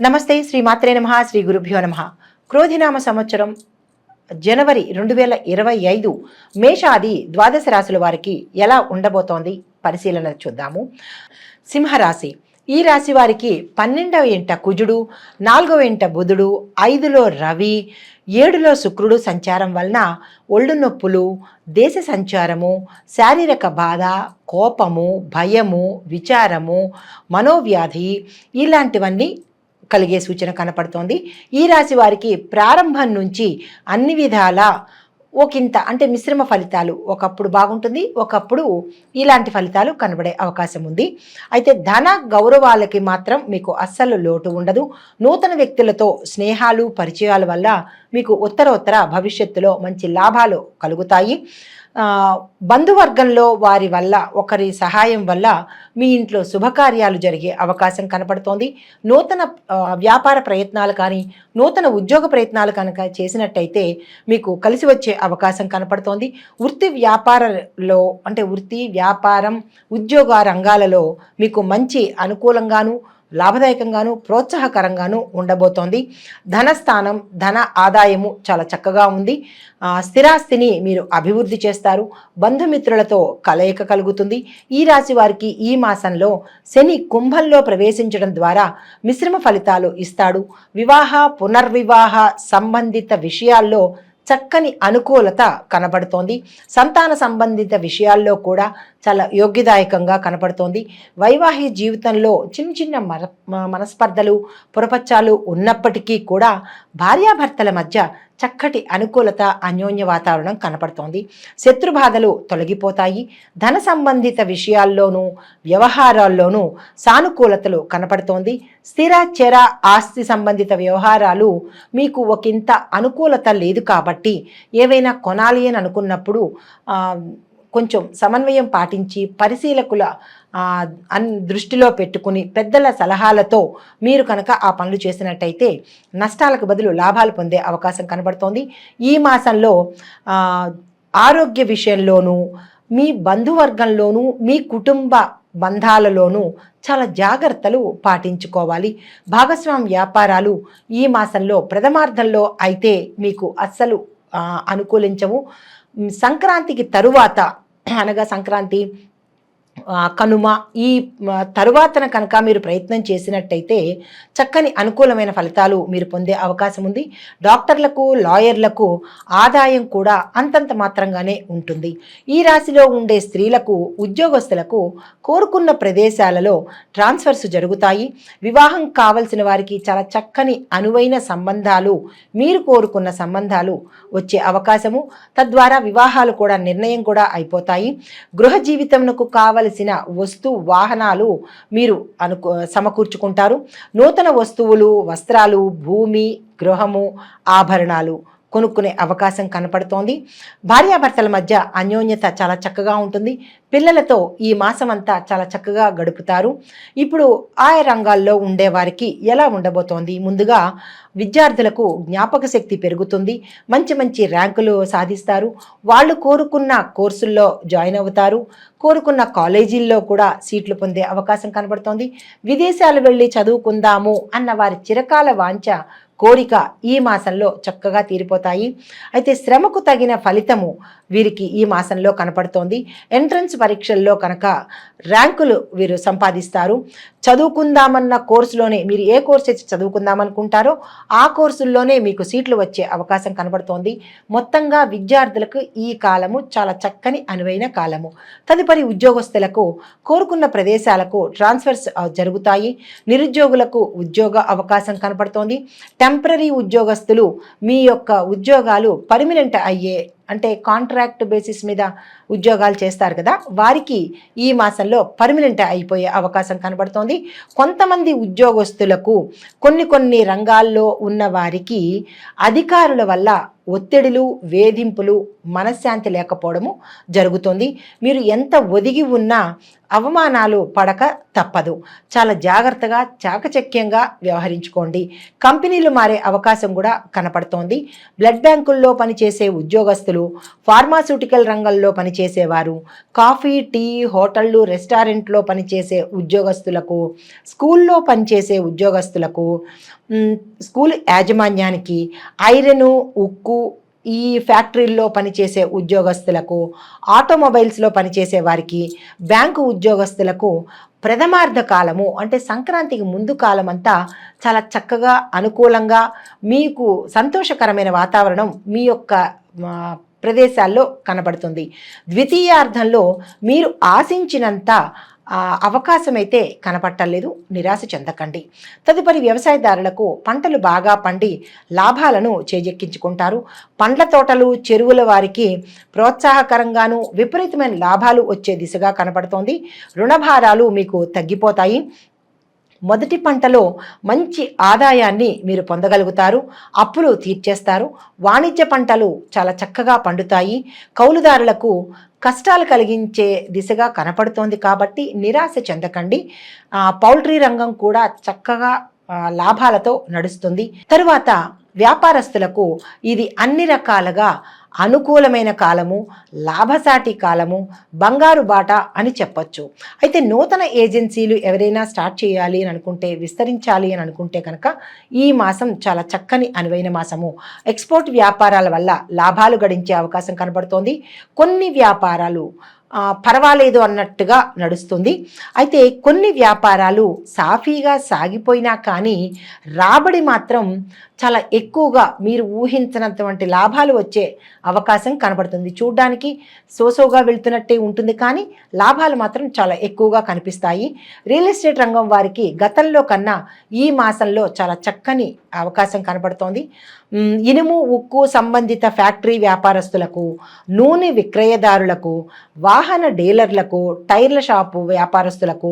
నమస్తే శ్రీ మాత్రే నమ శ్రీ గురుభ్యో నమ. క్రోధినామ సంవత్సరం జనవరి రెండు వేల ఇరవై ఐదు మేషాది ద్వాదశ రాశుల వారికి ఎలా ఉండబోతోంది? పరిశీలన చూద్దాము. సింహరాశి. ఈ రాశి వారికి పన్నెండవ ఇంట కుజుడు నాలుగవ ఇంట బుధుడు ఐదులో రవి ఏడులో శుక్రుడు సంచారం వలన ఒళ్ళు నొప్పులు దేశ సంచారము శారీరక బాధ కోపము భయము విచారము మనోవ్యాధి ఇలాంటివన్నీ కలిగే సూచన కనపడుతోంది. ఈ రాశి వారికి ప్రారంభం నుంచి అన్ని విధాల ఒకంత అంటే మిశ్రమ ఫలితాలు ఒకప్పుడు బాగుంటుంది ఒకప్పుడు ఇలాంటి ఫలితాలు కనబడే అవకాశం ఉంది. అయితే ధన గౌరవాలకి మాత్రం మీకు అస్సలు లోటు ఉండదు. నూతన వ్యక్తులతో స్నేహాలు పరిచయాల వల్ల మీకు ఉత్తర ఉత్తర భవిష్యత్తులో మంచి లాభాలు కలుగుతాయి. బంధువర్గంలో వారి వల్ల ఒకరి సహాయం వల్ల మీ ఇంట్లో శుభకార్యాలు జరిగే అవకాశం కనపడుతోంది. నూతన వ్యాపార ప్రయత్నాలు కానీ నూతన ఉద్యోగ ప్రయత్నాలు కనుక చేసినట్టయితే మీకు కలిసి వచ్చే అవకాశం కనపడుతోంది. వృత్తి వ్యాపారంలో అంటే వృత్తి వ్యాపారం ఉద్యోగ రంగాలలో మీకు మంచి అనుకూలంగాను లాభదాయకంగాను ప్రోత్సాహకరంగాను ఉండబోతోంది. ధనస్థానం ధన ఆదాయము చాలా చక్కగా ఉంది. స్థిరాస్తిని మీరు అభివృద్ధి చేస్తారు. బంధుమిత్రులతో కలయిక కలుగుతుంది. ఈ రాశి వారికి ఈ మాసంలో శని కుంభంలో ప్రవేశించడం ద్వారా మిశ్రమ ఫలితాలు ఇస్తాడు. వివాహ పునర్వివాహ సంబంధిత విషయాల్లో చక్కని అనుకూలత కనబడుతోంది. సంతాన సంబంధిత విషయాల్లో కూడా చాలా యోగ్యదాయకంగా కనపడుతోంది వైవాహిక జీవితంలో చిన్న చిన్న మన మ- మనస్పర్ధలు పురపచ్చాలు ఉన్నప్పటికీ కూడా భార్యాభర్తల మధ్య చక్కటి అనుకూలత అన్యోన్య వాతావరణం కనపడుతోంది. శత్రు బాధలు తొలగిపోతాయి. ధన సంబంధిత విషయాల్లోనూ వ్యవహారాల్లోనూ సానుకూలతలు కనపడుతోంది. స్థిర చెర ఆస్తి సంబంధిత వ్యవహారాలు మీకు ఒకంత అనుకూలత లేదు కాబట్టి ఏవైనా కొనాలి అని అనుకున్నప్పుడు కొంచెం సమన్వయం పాటించి పరిశీలకుల అన్ దృష్టిలో పెట్టుకుని పెద్దల సలహాలతో మీరు కనుక ఆ పనులు చేసినట్టయితే నష్టాలకు బదులు లాభాలు పొందే అవకాశం కనబడుతోంది. ఈ మాసంలో ఆరోగ్య విషయంలోనూ మీ బంధువర్గంలోనూ మీ కుటుంబ బంధాలలోనూ చాలా జాగ్రత్తలు పాటించుకోవాలి. భాగస్వామ్య వ్యాపారాలు ఈ మాసంలో ప్రథమార్థంలో అయితే మీకు అస్సలు అనుకూలించవు. సంక్రాంతికి తరువాత అనగా సంక్రాంతి కనుమ ఈ తరువాతన కనుక మీరు ప్రయత్నం చేసినట్టయితే చక్కని అనుకూలమైన ఫలితాలు మీరు పొందే అవకాశం ఉంది. డాక్టర్లకు లాయర్లకు ఆదాయం కూడా అంతంత మాత్రంగానే ఉంటుంది. ఈ రాశిలో ఉండే స్త్రీలకు ఉద్యోగస్తులకు కోరుకున్న ప్రదేశాలలో ట్రాన్స్ఫర్స్ జరుగుతాయి. వివాహం కావలసిన వారికి చాలా చక్కని అనువైన సంబంధాలు మీరు కోరుకున్న సంబంధాలు వచ్చే అవకాశము. తద్వారా వివాహాలు కూడా నిర్ణయం కూడా అయిపోతాయి. గృహ జీవితంకు కావలసిన వస్తు వాహనాలు మీరు అనుకు సమకూర్చుకుంటారు. నూతన వస్తువులు వస్త్రాలు భూమి గృహము ఆభరణాలు కొనుక్కునే అవకాశం కనపడుతోంది. భార్యాభర్తల మధ్య అన్యోన్యత చాలా చక్కగా ఉంటుంది. పిల్లలతో ఈ మాసం అంతా చాలా చక్కగా గడుపుతారు. ఇప్పుడు ఆయా రంగాల్లో ఉండే వారికి ఎలా ఉండబోతోంది? ముందుగా విద్యార్థులకు జ్ఞాపక శక్తి పెరుగుతుంది. మంచి మంచి ర్యాంకులు సాధిస్తారు. వాళ్ళు కోరుకున్న కోర్సుల్లో జాయిన్ అవుతారు. కోరుకున్న కాలేజీల్లో కూడా సీట్లు పొందే అవకాశం కనబడుతోంది. విదేశాలు వెళ్ళి చదువుకుందాము అన్న వారి చిరకాల వాంఛ కోరిక ఈ మాసంలో చక్కగా తీరిపోతాయి. అయితే శ్రమకు తగిన ఫలితము వీరికి ఈ మాసంలో కనపడుతోంది. ఎంట్రన్స్ పరీక్షల్లో కనుక ర్యాంకులు వీరు సంపాదిస్తారు. చదువుకుందామన్న కోర్సులోనే మీరు ఏ కోర్స్ అయితే చదువుకుందామనుకుంటారో ఆ కోర్సుల్లోనే మీకు సీట్లు వచ్చే అవకాశం కనబడుతోంది. మొత్తంగా విద్యార్థులకు ఈ కాలము చాలా చక్కని అనువైన కాలము. తదుపరి ఉద్యోగస్తులకు కోరుకున్న ప్రదేశాలకు ట్రాన్స్ఫర్స్ జరుగుతాయి. నిరుద్యోగులకు ఉద్యోగ అవకాశం కనపడుతోంది టెంపరీ ఉద్యోగస్తులు మీ యొక్క ఉద్యోగాలు పర్మినెంట్ అయ్యే అంటే కాంట్రాక్ట్ బేసిస్ మీద ఉద్యోగాలు చేస్తారు కదా వారికి ఈ మాసంలో పర్మనెంట్ అయిపోయే అవకాశం కనబడుతోంది. కొంతమంది ఉద్యోగస్తులకు కొన్ని కొన్ని రంగాల్లో ఉన్న వారికి అధికారుల వల్ల ఒత్తిడులు వేధింపులు మనశ్శాంతి లేకపోవడము జరుగుతుంది. మీరు ఎంత ఒదిగి ఉన్నా అవమానాలు పడక తప్పదు. చాలా జాగ్రత్తగా చాకచక్యంగా వ్యవహరించుకోండి. కంపెనీలు మారే అవకాశం కూడా కనపడుతోంది. బ్లడ్ బ్యాంకుల్లో పనిచేసే ఉద్యోగస్తులు ఫార్మాస్యూటికల్ రంగంలో పనిచేసేవారు కాఫీ టీ హోటళ్ళు రెస్టారెంట్లో పనిచేసే ఉద్యోగస్తులకు స్కూల్లో పనిచేసే ఉద్యోగస్తులకు స్కూల్ యాజమాన్యానికి ఐరను ఉక్కు ఈ ఫ్యాక్టరీల్లో పనిచేసే ఉద్యోగస్తులకు ఆటోమొబైల్స్లో పనిచేసే వారికి బ్యాంకు ఉద్యోగస్తులకు ప్రథమార్థ కాలము అంటే సంక్రాంతికి ముందు కాలం అంతా చాలా చక్కగా అనుకూలంగా మీకు సంతోషకరమైన వాతావరణం మీ యొక్క ప్రదేశాల్లో కనబడుతుంది. ద్వితీయార్థంలో మీరు ఆశించినంత అవకాశం అయితే కనపట్టలేదు నిరాశ చెందకండి. తదుపరి వ్యవసాయదారులకు పంటలు బాగా పండి లాభాలను చేజెక్కించుకుంటారు. పండ్ల తోటలు చెరువుల వారికి ప్రోత్సాహకరంగాను విపరీతమైన లాభాలు వచ్చే దిశగా కనపడుతోంది. రుణభారాలు మీకు తగ్గిపోతాయి. మొదటి పంటలో మంచి ఆదాయాన్ని మీరు పొందగలుగుతారు. అప్పులు తీర్చేస్తారు. వాణిజ్య పంటలు చాలా చక్కగా పండుతాయి. కౌలుదారులకు కష్టాలు కలిగించే దిశగా కనపడుతోంది కాబట్టి నిరాశ చెందకండి. పౌల్ట్రీ రంగం కూడా చక్కగా లాభాలతో నడుస్తుంది. తరువాత వ్యాపారస్తులకు ఇది అన్ని రకాలుగా అనుకూలమైన కాలము లాభసాటి కాలము బంగారు బాట అని చెప్పొచ్చు. అయితే నూతన ఏజెన్సీలు ఎవరైనా స్టార్ట్ చేయాలి అని అనుకుంటే విస్తరించాలి అని అనుకుంటే కనుక ఈ మాసం చాలా చక్కని అనువైన మాసము. ఎక్స్పోర్ట్ వ్యాపారాల వల్ల లాభాలు గడించే అవకాశం కనబడుతోంది. కొన్ని వ్యాపారాలు పర్వాలేదు అన్నట్టుగా నడుస్తుంది. అయితే కొన్ని వ్యాపారాలు సాఫీగా సాగిపోయినా కానీ రాబడి మాత్రం చాలా ఎక్కువగా మీరు ఊహించినటువంటి లాభాలు వచ్చే అవకాశం కనబడుతుంది. చూడ్డానికి సోసోగా వెళ్తున్నట్టే ఉంటుంది కానీ లాభాలు మాత్రం చాలా ఎక్కువగా కనిపిస్తాయి. రియల్ ఎస్టేట్ రంగం వారికి గతంలో కన్నా ఈ మాసంలో చాలా చక్కని అవకాశం కనబడుతోంది. ఇనుము ఉక్కు సంబంధిత ఫ్యాక్టరీ వ్యాపారస్తులకు నూనె విక్రయదారులకు వాహన డీలర్లకు టైర్ల షాపు వ్యాపారస్తులకు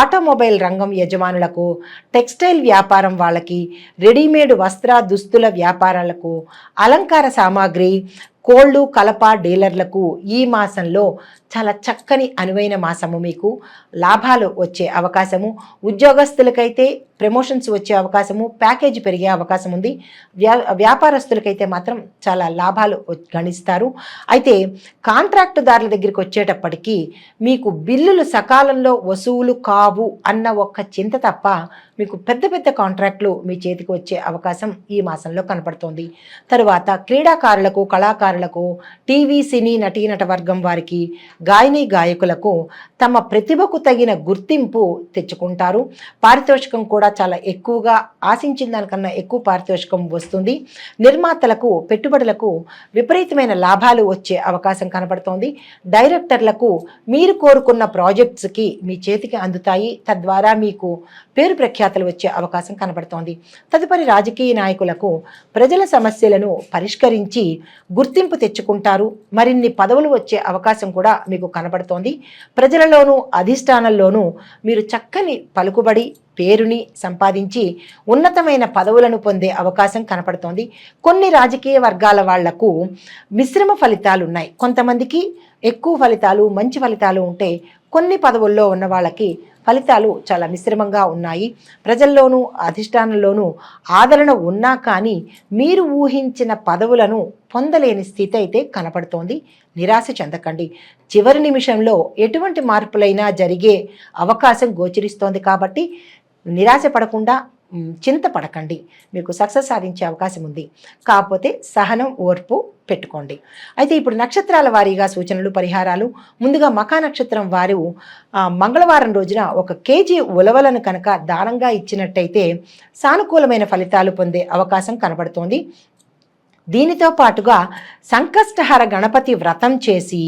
ఆటోమొబైల్ రంగం యజమానులకు టెక్స్టైల్ వ్యాపారం వాళ్ళకి రెడీమేడ్ వస్త్ర దుస్తుల వ్యాపారాలకు అలంకార సామాగ్రి కోళ్ళు కలప డీలర్లకు ఈ మాసంలో చాలా చక్కని అనువైన మాసము మీకు. లాభాలు వచ్చే అవకాశము. ఉద్యోగస్తులకైతే ప్రమోషన్స్ వచ్చే అవకాశము. ప్యాకేజీ పెరిగే అవకాశం ఉంది. వ్యా వ్యాపారస్తులకైతే మాత్రం చాలా లాభాలు గణిస్తారు. అయితే కాంట్రాక్టుదారుల దగ్గరికి వచ్చేటప్పటికీ మీకు బిల్లులు సకాలంలో వసూలు కావు అన్న ఒక్క చింత తప్ప మీకు పెద్ద పెద్ద కాంట్రాక్టులు మీ చేతికి వచ్చే అవకాశం ఈ మాసంలో కనపడుతోంది. తరువాత క్రీడాకారులకు కళాకారులకు టీవీ సినీ నటీనట వర్గం వారికి గాయని గాయకులకు తమ ప్రతిభకు తగిన గుర్తింపు తెచ్చుకుంటారు. పారితోషికం కూడా చాలా ఎక్కువగా ఆశించిన దానికన్నా ఎక్కువ పారితోషికం వస్తుంది. నిర్మాతలకు పెట్టుబడులకు విపరీతమైన లాభాలు వచ్చే అవకాశం కనబడుతోంది. డైరెక్టర్లకు మీరు కోరుకున్న ప్రాజెక్ట్స్కి మీ చేతికి అందుతాయి. తద్వారా మీకు పేరు ప్రఖ్యాతలు వచ్చే అవకాశం కనబడుతోంది. తదుపరి రాజకీయ నాయకులకు ప్రజల సమస్యలను పరిష్కరించి గుర్తింపు తెచ్చుకుంటారు. మరిన్ని పదవులు వచ్చే అవకాశం కూడా మీకు కనబడుతోంది. ప్రజలలోనూ అధిష్టానంలోనూ మీరు చక్కని పలుకుబడి పేరుని సంపాదించి ఉన్నతమైన పదవులను పొందే అవకాశం కనపడుతోంది. కొన్ని రాజకీయ వర్గాల వాళ్ళకు మిశ్రమ ఫలితాలు ఉన్నాయి కొంతమందికి ఎక్కువ ఫలితాలు మంచి ఫలితాలు ఉంటే కొన్ని పదవుల్లో ఉన్న వాళ్ళకి ఫలితాలు చాలా మిశ్రమంగా ఉన్నాయి. ప్రజల్లోనూ అధిష్టానంలోనూ ఆదరణ ఉన్నా కానీ మీరు ఊహించిన పదవులను పొందలేని స్థితి అయితే కనపడుతోంది. నిరాశ చెందకండి. చివరి నిమిషంలో ఎటువంటి మార్పులైనా జరిగే అవకాశం గోచరిస్తోంది కాబట్టి నిరాశ పడకుండా చింతపడకండి. మీకు సక్సెస్ సాధించే అవకాశం ఉంది. కాకపోతే సహనం ఓర్పు పెట్టుకోండి. అయితే ఇప్పుడు నక్షత్రాల వారీగా సూచనలు పరిహారాలు. ముందుగా మకా నక్షత్రం వారు మంగళవారం రోజున ఒక కేజీ ఉలవలను కనుక దానంగా ఇచ్చినట్టయితే సానుకూలమైన ఫలితాలు పొందే అవకాశం కనబడుతోంది. దీనితో పాటుగా సంకష్టహర గణపతి వ్రతం చేసి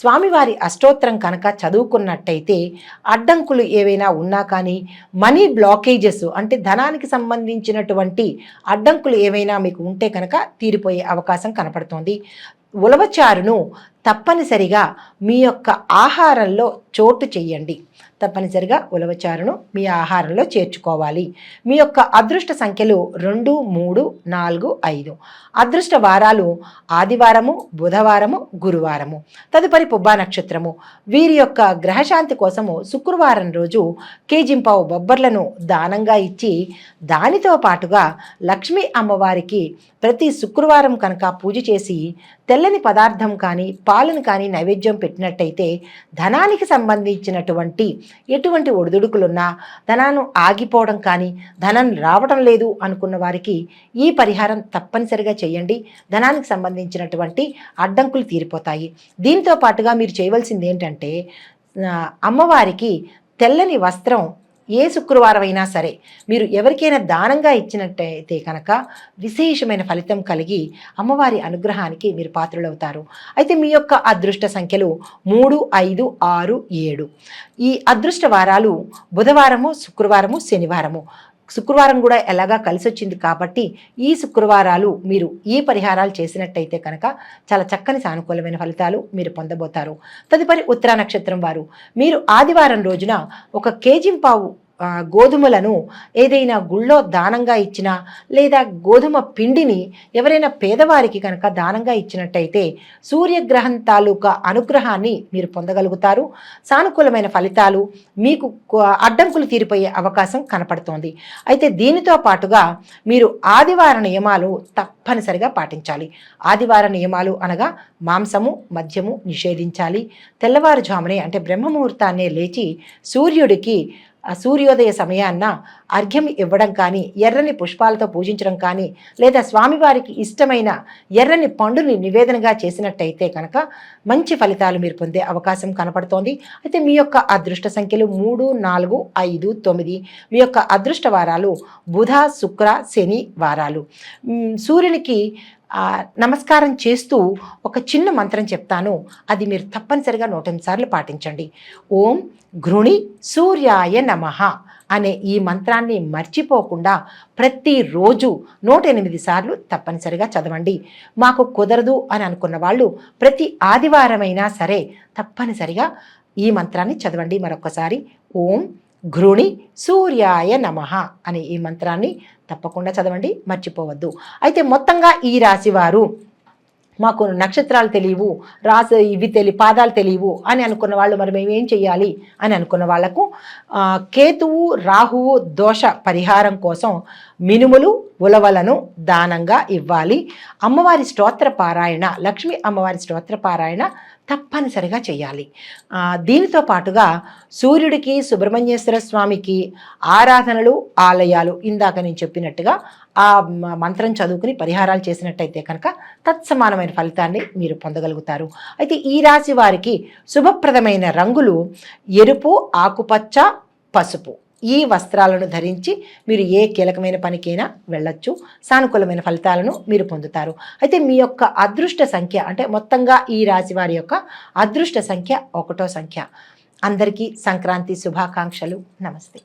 స్వామివారి అష్టోత్తరం కనుక చదువుకున్నట్టయితే అడ్డంకులు ఏవైనా ఉన్నా కానీ మనీ బ్లాకేజెస్ అంటే ధనానికి సంబంధించినటువంటి అడ్డంకులు ఏవైనా మీకు ఉంటే కనుక తీరిపోయే అవకాశం కనపడుతోంది. ఉలవచారును తప్పనిసరిగా మీ యొక్క ఆహారంలో చోటు చెయ్యండి తప్పనిసరిగా ఉలవచారును మీ ఆహారంలో చేర్చుకోవాలి. మీ యొక్క అదృష్ట సంఖ్యలు రెండు మూడు నాలుగు ఐదు. అదృష్ట వారాలు ఆదివారము బుధవారము గురువారము. తదుపరి పుబ్బా నక్షత్రము. వీరి యొక్క గ్రహశాంతి కోసము శుక్రవారం రోజు కేజింపావు బొబ్బర్లను దానంగా ఇచ్చి దానితో పాటుగా లక్ష్మీ అమ్మవారికి ప్రతి శుక్రవారం కనుక పూజ చేసి తెల్లని పదార్థం కానీ పాలను కానీ నైవేద్యం పెట్టినట్టయితే ధనానికి సంబంధించినటువంటి ఎటువంటి ఒడిదుడుకులున్నా ధనాన్ని ఆగిపోవడం కానీ ధనం రావడం లేదు అనుకున్న వారికి ఈ పరిహారం తప్పనిసరిగా చేయండి. ధనానికి సంబంధించినటువంటి అడ్డంకులు తీరిపోతాయి. దీంతో పాటుగా మీరు చేయవలసింది ఏంటంటే అమ్మవారికి తెల్లని వస్త్రం ఏ శుక్రవారం అయినా సరే మీరు ఎవరికైనా దానంగా ఇచ్చినట్టయితే కనుక విశేషమైన ఫలితం కలిగి అమ్మవారి అనుగ్రహానికి మీరు పాత్రులవుతారు. అయితే మీ యొక్క అదృష్ట సంఖ్యలు మూడు ఐదు ఆరు ఏడు. ఈ అదృష్ట వారాలు బుధవారము శుక్రవారము శనివారము. శుక్రవారం కూడా ఎలాగా కలిసి వచ్చింది కాబట్టి ఈ శుక్రవారాలు మీరు ఈ పరిహారాలు చేసినట్టయితే కనుక చాలా చక్కని సానుకూలమైన ఫలితాలు మీరు పొందబోతారు. తదుపరి ఉత్తరా నక్షత్రం వారు మీరు ఆదివారం రోజున ఒక కేజీ పావు గోధుమలను ఏదైనా గుళ్ళో దానంగా ఇచ్చినా లేదా గోధుమ పిండిని ఎవరైనా పేదవారికి కనుక దానంగా ఇచ్చినట్టయితే సూర్యగ్రహం తాలూకా అనుగ్రహాన్ని మీరు పొందగలుగుతారు. సానుకూలమైన ఫలితాలు మీకు అడ్డంకులు తీరిపోయే అవకాశం కనపడుతోంది. అయితే దీనితో పాటుగా మీరు ఆదివార నియమాలు తప్పనిసరిగా పాటించాలి. ఆదివార నియమాలు అనగా మాంసము మద్యము నిషేధించాలి. తెల్లవారుజామునే అంటే బ్రహ్మముహూర్తాన్నే లేచి సూర్యుడికి సూర్యోదయ సమయాన్న అర్ఘ్యం ఇవ్వడం కానీ ఎర్రని పుష్పాలతో పూజించడం కానీ లేదా స్వామివారికి ఇష్టమైన ఎర్రని పండుని నివేదనగా చేసినట్టయితే కనుక మంచి ఫలితాలు మీరు పొందే అవకాశం కనపడుతోంది. అయితే మీ యొక్క అదృష్ట సంఖ్యలు మూడు నాలుగు ఐదు తొమ్మిది మీ యొక్క అదృష్ట వారాలు బుధ శుక్ర శని వారాలు. సూర్యునికి నమస్కారం చేస్తూ ఒక చిన్న మంత్రం చెప్తాను. అది మీరు తప్పనిసరిగా నూట ఎనిమిది సార్లు పాటించండి. ఓం ఘృణి సూర్యాయ నమః అనే ఈ మంత్రాన్ని మర్చిపోకుండా ప్రతిరోజు నూట ఎనిమిది సార్లు తప్పనిసరిగా చదవండి. మాకు కుదరదు అని అనుకున్న వాళ్ళు ప్రతి ఆదివారమైనా సరే తప్పనిసరిగా ఈ మంత్రాన్ని చదవండి. మరొకసారి ఓం ఘృణి సూర్యాయ నమః అనే ఈ మంత్రాన్ని తప్పకుండా చదవండి మర్చిపోవద్దు. అయితే మొత్తంగా ఈ రాశివారు మాకు నక్షత్రాలు తెలియవు రాసి ఇవి తెలి పాదాలు తెలియవు అని అనుకున్న వాళ్ళు మరి మేము ఏం చెయ్యాలి అని అనుకున్న వాళ్ళకు కేతువు రాహువు దోష పరిహారం కోసం మినుములు ఉలవలను దానంగా ఇవ్వాలి. అమ్మవారి స్తోత్ర పారాయణ లక్ష్మీ అమ్మవారి స్తోత్ర పారాయణ తప్పనిసరిగా చేయాలి దీనితో పాటుగా సూర్యుడికి సుబ్రహ్మణ్యేశ్వర స్వామికి ఆరాధనలు ఆలయాలు ఇందాక నేను చెప్పినట్టుగా ఆ మంత్రం చదువుకుని పరిహారాలు చేసినట్టయితే కనుక తత్సమానమైన ఫలితాన్ని మీరు పొందగలుగుతారు. అయితే ఈ రాశి వారికి శుభప్రదమైన రంగులు ఎరుపు ఆకుపచ్చ పసుపు. ఈ వస్త్రాలను ధరించి మీరు ఏ కీలకమైన పనికైనా వెళ్ళొచ్చు. సానుకూలమైన ఫలితాలను మీరు పొందుతారు. అయితే మీ యొక్క అదృష్ట సంఖ్య అంటే మొత్తంగా ఈ రాశి వారి యొక్క అదృష్ట సంఖ్య ఒకటో సంఖ్య. అందరికీ సంక్రాంతి శుభాకాంక్షలు. నమస్తే.